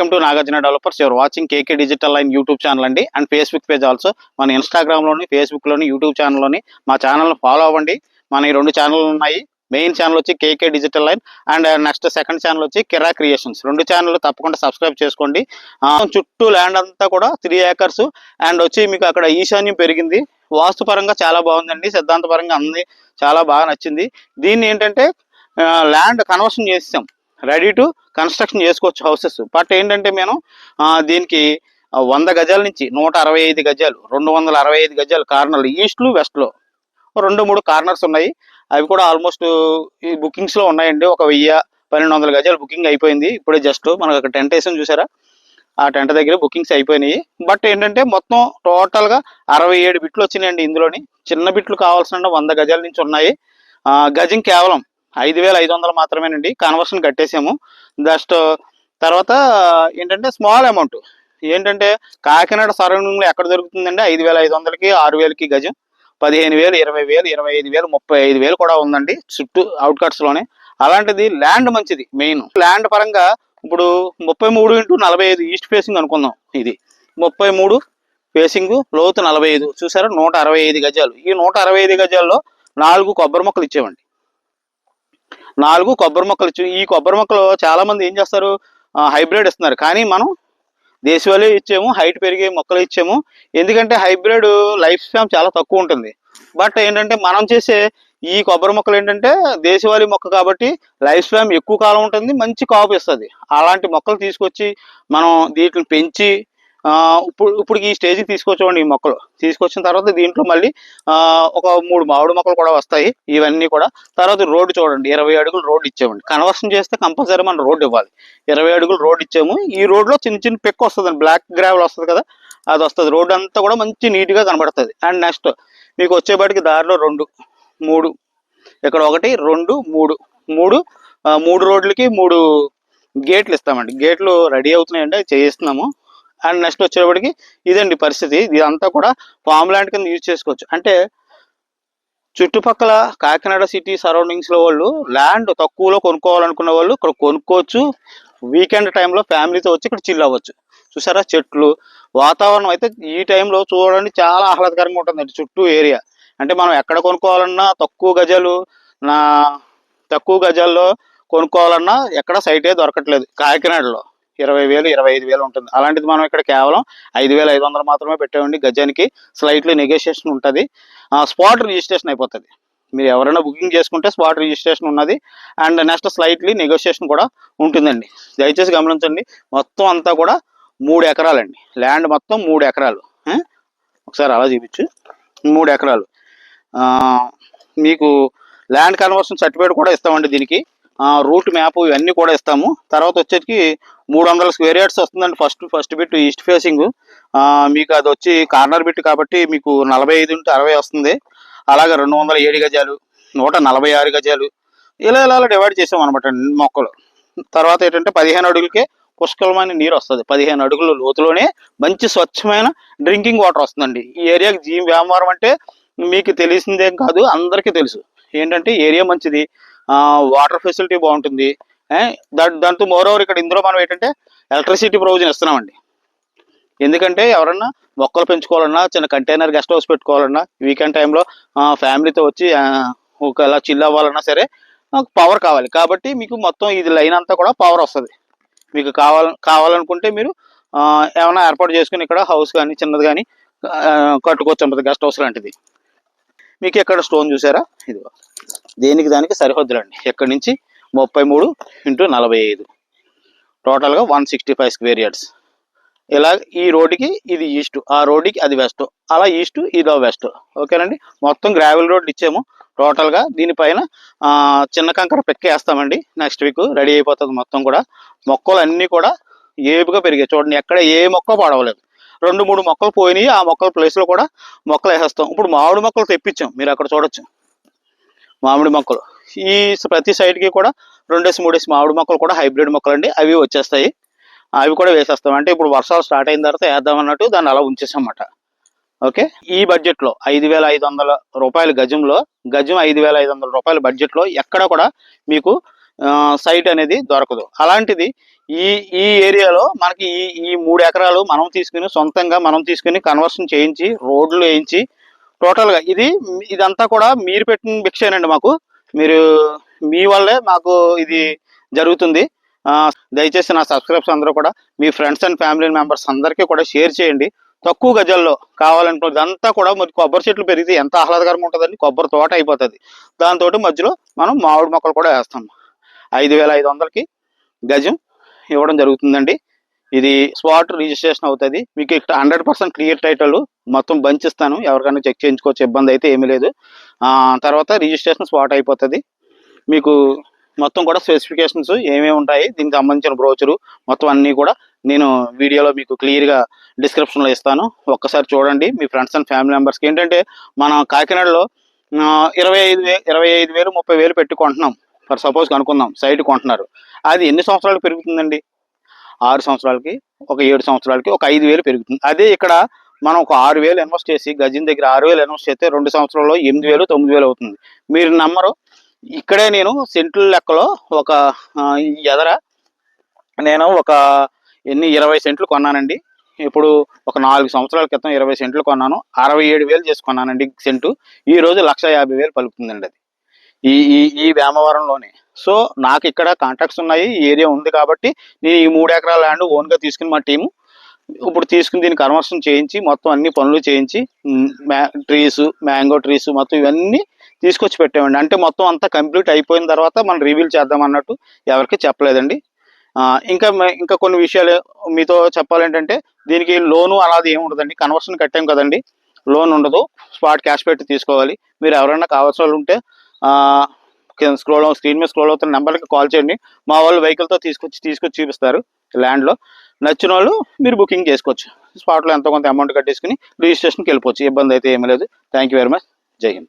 Welcome to Nagarjuna developers. Your watching KK digital line YouTube channel అండి. And Facebook page also మన ఇన్స్టాగ్రామ్లోని ఫేస్బుక్లోని YouTube ఛానల్లోని మా ఛానల్ని follow అవ్వండి. మన ఈ రెండు ఛానల్ ఉన్నాయి. మెయిన్ ఛానల్ వచ్చి KK digital line and next second channel వచ్చి కిరా క్రియేషన్స్ రెండు ఛానల్ తప్పకుండా సబ్స్క్రైబ్ చేసుకోండి. చుట్టూ ల్యాండ్ అంతా కూడా త్రీ ఏకర్స్ అండ్ వచ్చి మీకు అక్కడ ఈశాన్యం పెరిగింది. వాస్తు పరంగా చాలా బాగుందండి. సిద్ధాంత పరంగా అన్ని చాలా బాగా నచ్చింది. దీన్ని ఏంటంటే ల్యాండ్ కన్వర్షన్ చేసాం రెడీ టు కన్స్ట్రక్షన్ చేసుకోవచ్చు హౌసెస్. బట్ ఏంటంటే మేము దీనికి వంద గజాల నుంచి నూట అరవై ఐదు గజాలు రెండు వందల అరవై ఐదు గజాలు కార్నర్లు ఈస్ట్లు వెస్ట్లో రెండు మూడు కార్నర్స్ ఉన్నాయి. అవి కూడా ఆల్మోస్ట్ ఈ బుకింగ్స్లో ఉన్నాయండి. ఒక వెయ్యి పన్నెండు వందల గజాలు బుకింగ్ అయిపోయింది. ఇప్పుడే జస్ట్ మనకు అక్కడ టెంట్ వేసాం చూసారా? ఆ టెంట్ దగ్గర బుకింగ్స్ అయిపోయినాయి. బట్ ఏంటంటే మొత్తం టోటల్గా అరవై ఏడు బిట్లు వచ్చినాయండి ఇందులోని. చిన్న బిట్లు కావాల్సిన వంద గజాల నుంచి ఉన్నాయి. గజం కేవలం ఐదు వేల ఐదు వందలు మాత్రమేనండి. కన్వర్షన్ కట్టేసాము. జస్ట్ తర్వాత ఏంటంటే స్మాల్ అమౌంట్ ఏంటంటే కాకినాడ సరౌండింగ్లో ఎక్కడ దొరుకుతుందండి? ఐదు వేల ఐదు వందలకి ఆరు వేలకి గజం. పదిహేను వేలు ఇరవై వేలు ఇరవై ఐదు వేలు ముప్పై ఐదు వేలు కూడా ఉందండి. చుట్టూ అవుట్కట్స్లోనే. అలాంటిది ల్యాండ్ మంచిది మెయిన్ ల్యాండ్ పరంగా ఇప్పుడు ముప్పై మూడు ఇంటూ నలభై ఐదు ఈస్ట్ ఫేసింగ్ అనుకుందాం ఇది. ముప్పై మూడు ఫేసింగ్ లోతు నలభై ఐదు. చూసారా? నూట అరవై ఐదు గజాలు. ఈ నూట అరవై ఐదు గజాల్లో నాలుగు కొబ్బరి మొక్కలు ఇచ్చేవండి. నాలుగు కొబ్బరి మొక్కలు ఈ కొబ్బరి మొక్కలు చాలా మంది ఏం చేస్తారు? హైబ్రిడ్ ఇస్తున్నారు. కానీ మనం దేశవాళీ ఇచ్చాము హైట్ పెరిగే మొక్కలు ఇచ్చాము. ఎందుకంటే హైబ్రిడ్ లైఫ్ స్పాన్ చాలా తక్కువ ఉంటుంది. బట్ ఏంటంటే మనం చేసే ఈ కొబ్బరి మొక్కలు ఏంటంటే దేశవాళీ మొక్క కాబట్టి లైఫ్ స్పాన్ ఎక్కువ కాలం ఉంటుంది మంచి కాపు ఇస్తుంది. అలాంటి మొక్కలు తీసుకొచ్చి మనం వీటిని పెంచి ఇప్పుడు ఇప్పుడు ఈ స్టేజ్కి తీసుకొచ్చామండి ఈ మొక్కలు. తీసుకొచ్చిన తర్వాత దీంట్లో మళ్ళీ ఒక మూడు మామిడి మొక్కలు కూడా వస్తాయి. ఇవన్నీ కూడా తర్వాత రోడ్డు చూడండి. ఇరవై అడుగులు రోడ్డు ఇచ్చామండి. కన్వర్షన్ చేస్తే కంపల్సరీ మనం రోడ్డు ఇవ్వాలి. ఇరవై అడుగులు రోడ్డు ఇచ్చాము. ఈ రోడ్లో చిన్న చిన్న పెక్ వస్తుంది బ్లాక్ గ్రావెల్ వస్తుంది కదా అది వస్తుంది. రోడ్డు అంతా కూడా మంచి నీట్గా కనబడుతుంది. అండ్ నెక్స్ట్ మీకు వచ్చేపాటికి దారిలో రెండు మూడు ఇక్కడ ఒకటి రెండు మూడు. మూడు మూడు రోడ్లకి మూడు గేట్లు ఇస్తామండి. గేట్లు రెడీ అవుతున్నాయండి. చేయిస్తున్నాము. అండ్ నెక్స్ట్ వచ్చేటప్పటికి ఇదండి పరిస్థితి. ఇదంతా కూడా ఫామ్ ల్యాండ్ కింద యూజ్ చేసుకోవచ్చు. అంటే చుట్టుపక్కల కాకినాడ సిటీ సరౌండింగ్స్లో వాళ్ళు ల్యాండ్ తక్కువలో కొనుక్కోవాలనుకున్న వాళ్ళు ఇక్కడ కొనుక్కోవచ్చు. వీకెండ్ టైంలో ఫ్యామిలీతో వచ్చి ఇక్కడ చిల్ అవ్వచ్చు. చూసారా చెట్లు వాతావరణం అయితే ఈ టైంలో చూడండి చాలా ఆహ్లాదకరంగా ఉంటుందండి చుట్టూ ఏరియా. అంటే మనం ఎక్కడ కొనుక్కోవాలన్నా తక్కువ గజాలు నా తక్కువ గజాల్లో కొనుక్కోవాలన్నా ఎక్కడ సైటే దొరకట్లేదు కాకినాడలో. ఇరవై వేలు ఇరవై ఐదు వేలు ఉంటుంది. అలాంటిది మనం ఇక్కడ కేవలం ఐదు వేల ఐదు వందలు మాత్రమే పెట్టామండి గజానికి స్లైట్లీ నెగోషియేషన్ ఉంటుంది. స్పాట్ రిజిస్ట్రేషన్ అయిపోతుంది. మీరు ఎవరైనా బుకింగ్ చేసుకుంటే స్పాట్ రిజిస్ట్రేషన్ ఉన్నది. అండ్ నెక్స్ట్ స్లైట్లీ నెగోషియేషన్ కూడా ఉంటుందండి. దయచేసి గమనించండి. మొత్తం అంతా కూడా మూడు ఎకరాలండి. ల్యాండ్ మొత్తం మూడు ఎకరాలు. ఒకసారి అలా చూపించు. మూడు ఎకరాలు. మీకు ల్యాండ్ కన్వర్షన్ సర్టిఫికేట్ కూడా ఇస్తామండి దీనికి. రూట్ మ్యాప్ ఇవన్నీ కూడా ఇస్తాము. తర్వాత వచ్చేసి మూడు వందల స్క్వేర్ యార్డ్స్ వస్తుందండి first first bit east facing. మీకు అది వచ్చి కార్నర్ బిట్ కాబట్టి మీకు నలభై ఐదు నుండి అరవై వస్తుంది. అలాగే రెండు వందల ఏడు గజాలు నూట నలభై ఆరు గజాలు. ఇలా ఇలా డివైడ్ చేసాం అనమాట మొక్కలు. తర్వాత ఏంటంటే పదిహేను అడుగులకే పుష్కలమైన నీరు వస్తుంది. పదిహేను అడుగుల లోతులోనే మంచి స్వచ్ఛమైన డ్రింకింగ్ వాటర్ వస్తుందండి. ఈ ఏరియాకి జీవి వ్యాపారం అంటే మీకు తెలిసిందేం కాదు అందరికీ తెలుసు. ఏంటంటే ఏరియా మంచిది వాటర్ ఫెసిలిటీ బాగుంటుంది. దాంతో మోరోవర్ ఇక్కడ ఇందులో మనం ఏంటంటే ఎలక్ట్రిసిటీ ప్రొవిజన్ ఇస్తున్నామండి. ఎందుకంటే ఎవరన్నా మొక్కలు పెంచుకోవాలన్నా చిన్న కంటైనర్ గెస్ట్ హౌస్ పెట్టుకోవాలన్నా వీకెండ్ టైంలో ఫ్యామిలీతో వచ్చి ఆ, ఒకవేళ చిల్ అవ్వాలన్నా సరే పవర్ కావాలి. కాబట్టి మీకు మొత్తం ఇది లైన్ అంతా కూడా పవర్ వస్తుంది. మీకు కావాల కావాలనుకుంటే మీరు ఏమైనా ఏర్పాటు చేసుకుని ఇక్కడ హౌస్ కానీ చిన్నది కానీ కట్టుకోవచ్చు ఉంటుంది గెస్ట్ హౌస్ లాంటిది. మీకు ఇక్కడ స్టోన్ చూసారా? ఇది దేనికి దానికి సరిహద్దులండి. ఎక్కడి నుంచి? ముప్పై మూడు ఇంటూ నలభై ఐదు. టోటల్గా one sixty five square yards. ఇలా ఈ రోడ్డుకి ఇది ఈస్ట్ ఆ రోడ్డుకి అది వెస్ట్ అలా ఈస్ట్ ఇదో వెస్ట్. ఓకేనండి? మొత్తం గ్రావెల్ రోడ్ ఇచ్చాము. టోటల్గా దీనిపైన చిన్న కంకర పెక్కేస్తామండి నెక్స్ట్ వీక్ రెడీ అయిపోతుంది మొత్తం కూడా. మొక్కలు అన్నీ కూడా ఏపుగా పెరిగాయి. చూడండి ఎక్కడ ఏ మొక్క పడవలేదు. రెండు మూడు మొక్కలు పోయినాయి. ఆ మొక్కల ప్లేస్లో కూడా మొక్కలు వేసేస్తాం. ఇప్పుడు మామిడి మొక్కలు తెప్పించాం. మీరు అక్కడ చూడొచ్చు. మామిడి మొక్కలు. ఈ ప్రతి సైడ్కి కూడా రెండేసి మూడేసి మామిడి మొక్కలు కూడా హైబ్రిడ్ మొక్కలు అండి అవి వచ్చేస్తాయి. అవి కూడా వేసేస్తాం. అంటే ఇప్పుడు వర్షాలు స్టార్ట్ అయిన తర్వాత వేద్దాం అన్నట్టు దాన్ని అలా ఉంచేసామన్నమాట. ఓకే? ఈ బడ్జెట్లో ఐదు వేల ఐదు వందల రూపాయల గజంలో గజం ఐదు వేల ఐదు వందల రూపాయల బడ్జెట్లో ఎక్కడ కూడా మీకు సైట్ అనేది దొరకదు. అలాంటిది ఈ ఈ ఏరియాలో మనకి ఈ ఈ మూడు ఎకరాలు మనం తీసుకుని సొంతంగా మనం తీసుకుని కన్వర్షన్ చేయించి రోడ్లు వేయించి టోటల్గా ఇది ఇదంతా కూడా మీరు పెట్టిన భిక్షేనండి మాకు. మీరు మీ వల్లే మాకు ఇది జరుగుతుంది. దయచేసి నా సబ్స్క్రైబర్స్ అందరూ కూడా మీ ఫ్రెండ్స్ అండ్ ఫ్యామిలీ మెంబర్స్ అందరికీ కూడా షేర్ చేయండి. తక్కువ గజల్లో కావాలనుకున్న ఇదంతా కూడా మరి కొబ్బరి చెట్లు పెరిగితే ఎంత ఆహ్లాదకరంగా ఉంటుందండి? కొబ్బరి తోట అయిపోతుంది. దాంతో మధ్యలో మనం మామిడి మొక్కలు కూడా వేస్తాం. ఐదు వేల ఐదు వందలకి గజం ఇవ్వడం జరుగుతుందండి. ఇది స్పాట్ రిజిస్ట్రేషన్ అవుతుంది. మీకు ఇక్కడ హండ్రెడ్ పర్సెంట్ క్లియర్ టైటిల్ మొత్తం బంచ్ ఇస్తాను. ఎవరికైనా చెక్ చేయించుకోవచ్చు ఇబ్బంది అయితే ఏమీ లేదు. తర్వాత రిజిస్ట్రేషన్ స్పాట్ అయిపోతుంది. మీకు మొత్తం కూడా స్పెసిఫికేషన్స్ ఏమేమి ఉంటాయి దీనికి సంబంధించిన బ్రోచరు మొత్తం అన్నీ కూడా నేను వీడియోలో మీకు క్లియర్గా డిస్క్రిప్షన్లో ఇస్తాను. ఒక్కసారి చూడండి మీ ఫ్రెండ్స్ అండ్ ఫ్యామిలీ మెంబర్స్కి. ఏంటంటే మన కాకినాడలో ఇరవై ఐదు వే ఇరవై ఐదు వేలు ముప్పై వేలు పెట్టుకుంటున్నాం ఫర్ సపోజ్ అనుకుందాం సైట్ కొంటున్నారు. అది ఎన్ని సంవత్సరాలు పెరుగుతుందండి? ఆరు సంవత్సరాలకి ఒక ఏడు సంవత్సరాలకి ఒక ఐదు వేలు పెరుగుతుంది. అదే ఇక్కడ మనం ఒక ఆరు వేలు ఇన్వెస్ట్ చేసి గజం దగ్గర ఆరు వేలు ఇన్వెస్ట్ చేస్తే రెండు సంవత్సరాల్లో ఎనిమిది వేలు తొమ్మిది వేలు అవుతుంది. మీరు నమ్మరు. ఇక్కడే నేను సెంట్ల లెక్కలో ఒక ఎదర నేను ఒక ఎన్ని ఇరవై సెంట్లు కొన్నానండి. ఇప్పుడు ఒక నాలుగు సంవత్సరాల క్రితం ఇరవై సెంట్లు కొన్నాను. అరవై ఏడు వేలు చేసుకున్నానండి సెంటు. ఈ రోజు లక్ష యాభై వేలు పలుకుతుందండి అది. ఈ ఈ ఈ వేమవరంలోనే సో నాకు ఇక్కడ కాంట్రాక్ట్స్ ఉన్నాయి ఈ ఏరియా ఉంది కాబట్టి నేను ఈ మూడు ఎకరాల ల్యాండ్ ఓన్గా తీసుకుని మా టీము ఇప్పుడు తీసుకుని దీన్ని కన్వర్షన్ చేయించి మొత్తం అన్ని పనులు చేయించి మ్యా ట్రీస్ మ్యాంగో ట్రీస్ మొత్తం ఇవన్నీ తీసుకొచ్చి పెట్టామండి. అంటే మొత్తం అంతా కంప్లీట్ అయిపోయిన తర్వాత మనం రివీల్ చేద్దాం అన్నట్టు ఎవరికి చెప్పలేదండి. ఇంకా ఇంకా కొన్ని విషయాలు మీతో చెప్పాలంటే దీనికి లోను అలాది ఏమి ఉండదండి. కన్వర్షన్ కట్టాం కదండి. లోన్ ఉండదు. స్పాట్ క్యాష్ పెట్టి తీసుకోవాలి. మీరు ఎవరైనా కావాల్సిన వాళ్ళు ఉంటే స్క్రోల్ స్క్రీన్ మీద స్క్రోల్ అవుతున్న నెంబర్కి కాల్ చేయండి. మా వాళ్ళు వెహికల్తో తీసుకొచ్చి తీసుకొచ్చి చూపిస్తారు. ల్యాండ్లో నచ్చిన వాళ్ళు మీరు బుకింగ్ చేసుకోవచ్చు. స్పాట్లో ఎంతో కొంత అమౌంట్ కట్టేసుకుని రిజిస్ట్రేషన్కి వెళ్ళిపోవచ్చు. ఇబ్బంది అయితే ఏమీ లేదు. థ్యాంక్ యూ వెరీ మచ్ జై హింద్